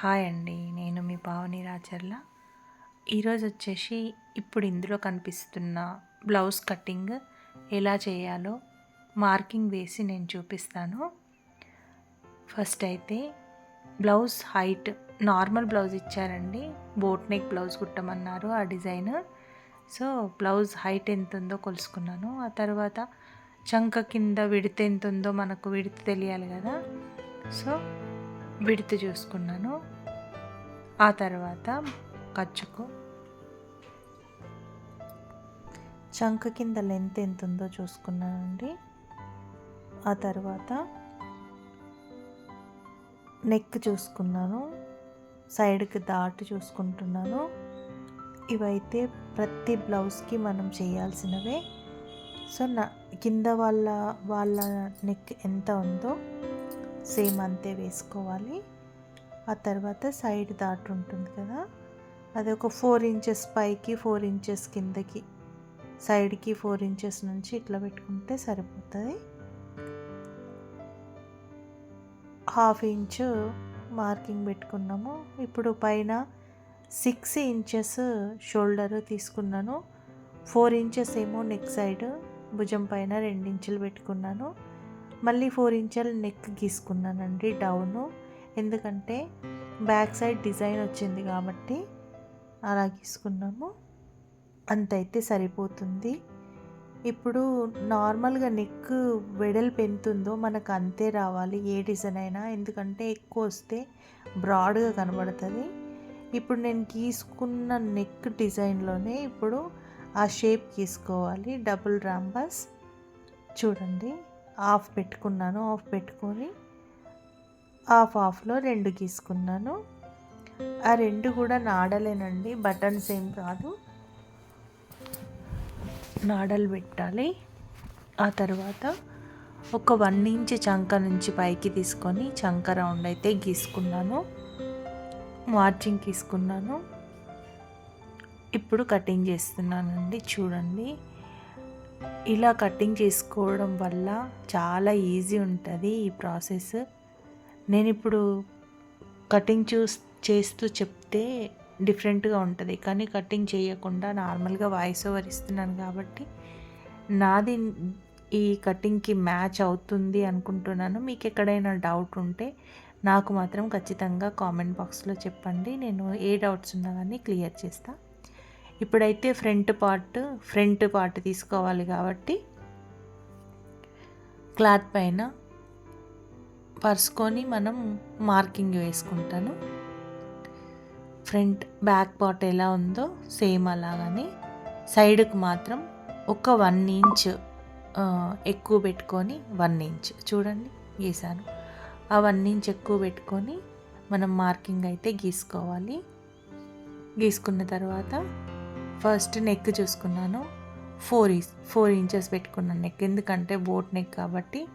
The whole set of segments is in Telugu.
హాయ్ అండి నేను మీ పావని రాచర్ల ఈరోజు వచ్చేసి ఇప్పుడు ఇందులో కనిపిస్తున్న బ్లౌజ్ కటింగ్ ఎలా చేయాలో మార్కింగ్ వేసి నేను చూపిస్తాను. ఫస్ట్ అయితే బ్లౌజ్ హైట్ నార్మల్ బ్లౌజ్ ఇచ్చారండి. బోట్ నెక్ బ్లౌజ్ కుట్టమన్నారు ఆ డిజైన్. సో బ్లౌజ్ హైట్ ఎంత ఉందో కొలుసుకున్నాను. ఆ తర్వాత చంక కింద విడితే ఎంత ఉందో మనకు విడితే తెలియాలి కదా. సో విడత చూసుకున్నాను. ఆ తర్వాత ఖర్చుకు చంక కింద లెంత్ ఎంత ఉందో చూసుకున్నానండి. ఆ తర్వాత నెక్ చూసుకున్నాను. సైడ్కి దాటి చూసుకుంటున్నాను. ఇవైతే ప్రతి బ్లౌజ్కి మనం చేయాల్సినవే. సో నా కింద వాళ్ళ వాళ్ళ నెక్ ఎంత ఉందో సేమ్ అంతే వేసుకోవాలి. ఆ తర్వాత సైడ్ దాటు ఉంటుంది కదా అది ఒక ఫోర్ ఇంచెస్ పైకి ఫోర్ ఇంచెస్ కిందకి సైడ్కి ఫోర్ ఇంచెస్ నుంచి ఇట్లా పెట్టుకుంటే సరిపోతుంది. హాఫ్ ఇంచు మార్కింగ్ పెట్టుకున్నాము. ఇప్పుడు పైన సిక్స్ ఇంచెస్ షోల్డర్ తీసుకున్నాను. ఫోర్ ఇంచెస్ ఏమో నెక్ సైడ్ భుజం పైన ఇంచులు పెట్టుకున్నాను. మళ్ళీ ఫోర్ ఇంచెల్ నెక్ గీసుకున్నానండి డౌను. ఎందుకంటే బ్యాక్ సైడ్ డిజైన్ వచ్చింది కాబట్టి అలా గీసుకున్నాము. అంతైతే సరిపోతుంది. ఇప్పుడు నార్మల్గా నెక్ వెడల్పు ఎంత ఉందో మనకు అంతే రావాలి. ఏ డిజైన్ అయినా ఎందుకంటే ఎక్కువ వస్తే బ్రాడ్గా కనబడుతుంది. ఇప్పుడు నేను గీసుకున్న నెక్ డిజైన్లోనే ఇప్పుడు ఆ షేప్ గీసుకోవాలి. Double rhombus. చూడండి. ఆఫ్ పెట్టుకున్నాను ఆఫ్ పెట్టుకొని హాఫ్ హాఫ్లో రెండు గీసుకున్నాను. ఆ రెండు కూడా నాడలేనండి బటన్స్ ఏం కాదు నాడలు పెట్టాలి. ఆ తర్వాత ఒక వన్ ఇంచ్ చంక నుంచి పైకి తీసుకొని చంక రౌండ్ అయితే గీసుకున్నాను. మార్చింగ్ తీసుకున్నాను. ఇప్పుడు కటింగ్ చేస్తున్నానండి చూడండి. ఇలా కటింగ్ చేసుకోవడం వల్ల చాలా ఈజీ ఉంటుంది ఈ ప్రాసెస్. నేను ఇప్పుడు కటింగ్ చూస్ చేస్తూ చెప్తే డిఫరెంట్గా ఉంటుంది. కానీ కటింగ్ చేయకుండా నార్మల్గా వాయిస్ ఓవర్ ఇస్తున్నాను కాబట్టి నాది ఈ కటింగ్కి మ్యాచ్ అవుతుంది అనుకుంటున్నాను. మీకు ఎక్కడైనా డౌట్ ఉంటే నాకు మాత్రం ఖచ్చితంగా కామెంట్ బాక్స్లో చెప్పండి. నేను ఏ డౌట్స్ ఉన్నా కానీ క్లియర్ చేస్తాను ఇప్పుడైతే ఫ్రంట్ పార్ట్ ఫ్రంట్ పార్ట్ తీసుకోవాలి కాబట్టి క్లాత్ పైన పరుచుకొని మనం మార్కింగ్ వేసుకుంటాను. ఫ్రంట్ బ్యాక్ పార్ట్ ఎలా ఉందో సేమ్ అలాగని సైడ్కి మాత్రం ఒక వన్ ఇంచ్ ఎక్కువ పెట్టుకొని వన్ ఇంచ్ చూడండి గీసాను. ఆ వన్ ఇంచ్ ఎక్కువ పెట్టుకొని మనం మార్కింగ్ అయితే గీసుకోవాలి. గీసుకున్న తర్వాత ఫస్ట్ నెక్ చూసుకున్నాను. ఫోర్ ఫోర్ ఇంచెస్ పెట్టుకున్నాను నెక్ ఎందుకంటే బోట్ నెక్ కాబట్టి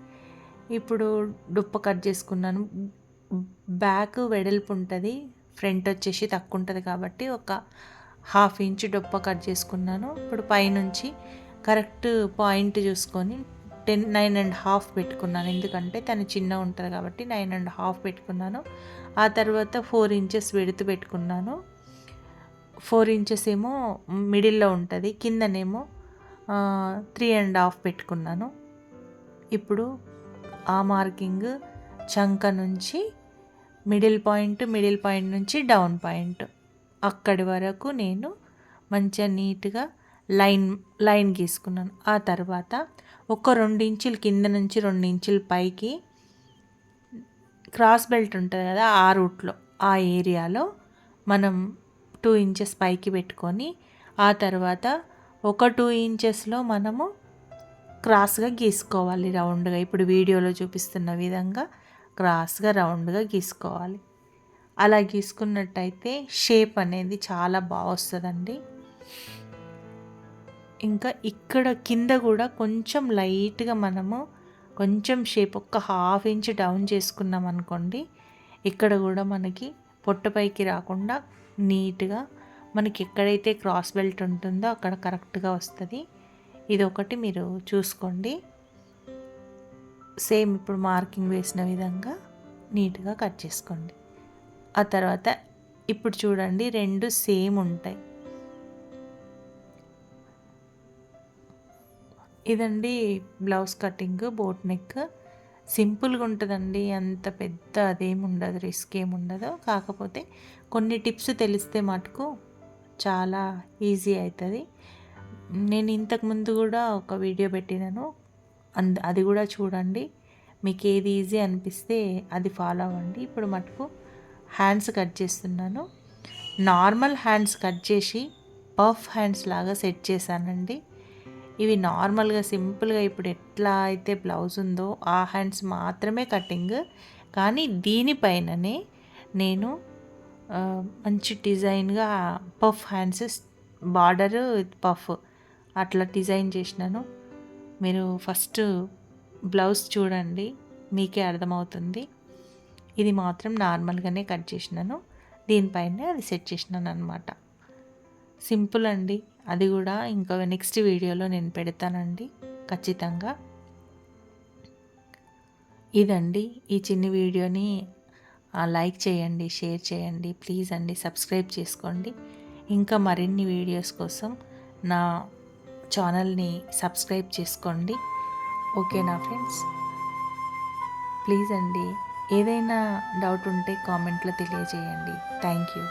ఇప్పుడు డుప్ప కట్ చేసుకున్నాను. బ్యాక్ వెడల్పు ఉంటుంది. ఫ్రంట్ వచ్చేసి తక్కువ ఉంటుంది కాబట్టి ఒక హాఫ్ ఇంచ్ డొప్ప కట్ చేసుకున్నాను. ఇప్పుడు పైనుంచి కరెక్ట్ పాయింట్ చూసుకొని టెన్ నైన్ అండ్ హాఫ్ పెట్టుకున్నాను. ఎందుకంటే తను చిన్న ఉంటుంది కాబట్టి నైన్ అండ్ హాఫ్ పెట్టుకున్నాను. ఆ తర్వాత ఫోర్ ఇంచెస్ వెడుతు పెట్టుకున్నాను. ఫోర్ ఇంచెస్ ఏమో మిడిల్లో ఉంటుంది కిందనేమో త్రీ అండ్ హాఫ్ పెట్టుకున్నాను. ఇప్పుడు ఆ మార్కింగ్ చంక నుంచి మిడిల్ పాయింట్ మిడిల్ పాయింట్ నుంచి డౌన్ పాయింట్. అక్కడి వరకు నేను మంచిగా నీట్గా లైన్ లైన్ గీసుకున్నాను. ఆ తర్వాత ఒక రెండు ఇంచులు కింద నుంచి రెండు ఇంచుల పైకి క్రాస్ బెల్ట్ ఉంటుంది కదా ఆ రూట్లో ఆ ఏరియాలో మనం టూ ఇంచెస్ పైకి పెట్టుకొని ఆ తర్వాత ఒక టూ ఇంచెస్లో మనము క్రాస్గా గీసుకోవాలి రౌండ్గా. ఇప్పుడు వీడియోలో చూపిస్తున్న విధంగా క్రాస్గా రౌండ్గా గీసుకోవాలి. అలా గీసుకున్నట్టయితే షేప్ అనేది చాలా బాగా వస్తుందండి. ఇంకా ఇక్కడ కింద కూడా కొంచెం లైట్గా మనము కొంచెం షేప్ ఒక హాఫ్ ఇంచ్ డౌన్ చేసుకున్నాం అనుకోండి ఇక్కడ కూడా మనకి పొట్టపైకి రాకుండా నీట్గా మనకి ఎక్కడైతే క్రాస్ బెల్ట్ ఉంటుందో అక్కడ కరెక్ట్గా వస్తుంది. ఇది ఒకటి మీరు చూసుకోండి. సేమ్ ఇప్పుడు మార్కింగ్ వేసిన విధంగా నీట్గా కట్ చేసుకోండి. ఆ తర్వాత ఇప్పుడు చూడండి రెండు సేమ్ ఉంటాయి. ఇదండి బ్లౌజ్ కటింగ్ బోట్ నెక్. సింపుల్గా ఉంటుందండి. అంత పెద్ద అదేమి ఉండదు రిస్క్ ఏమి ఉండదు కాకపోతే కొన్ని టిప్స్ తెలిస్తే మటుకు చాలా ఈజీ అవుతుంది నేను ఇంతకుముందు కూడా ఒక వీడియో పెట్టినాను. అంద అది కూడా చూడండి. మీకు ఏది ఈజీ అనిపిస్తే అది ఫాలో అవ్వండి. ఇప్పుడు మటుకు హ్యాండ్స్ కట్ చేస్తున్నాను. నార్మల్ హ్యాండ్స్ కట్ చేసి పఫ్ హ్యాండ్స్ లాగా సెట్ చేశానండి. ఇవి నార్మల్గా సింపుల్గా ఇప్పుడు ఎట్లా అయితే బ్లౌజ్ ఉందో ఆ హ్యాండ్స్ మాత్రమే కటింగ్. కానీ దీనిపైననే నేను మంచి డిజైన్గా పఫ్ హ్యాండ్స్ బార్డర్ పఫ్ అట్లా డిజైన్ చేసినాను. మీరు ఫస్ట్ బ్లౌజ్ చూడండి మీకే అర్థమవుతుంది. ఇది మాత్రం నార్మల్గానే కట్ చేసినాను. దీనిపైన అది సెట్ చేసినాను అనమాట సింపుల్ అండి. అది కూడా ఇంకా నెక్స్ట్ వీడియోలో నేను పెడతానండి ఖచ్చితంగా. ఇదండి ఈ చిన్ని వీడియోని లైక్ చేయండి షేర్ చేయండి ప్లీజ్ అండి సబ్స్క్రైబ్ చేసుకోండి. ఇంకా మరిన్ని వీడియోస్ కోసం నా ఛానల్ని సబ్స్క్రైబ్ చేసుకోండి. ఓకేనా ఫ్రెండ్స్? ప్లీజ్ అండి ఏదైనా డౌట్ ఉంటే కామెంట్లో తెలియజేయండి. Thank you.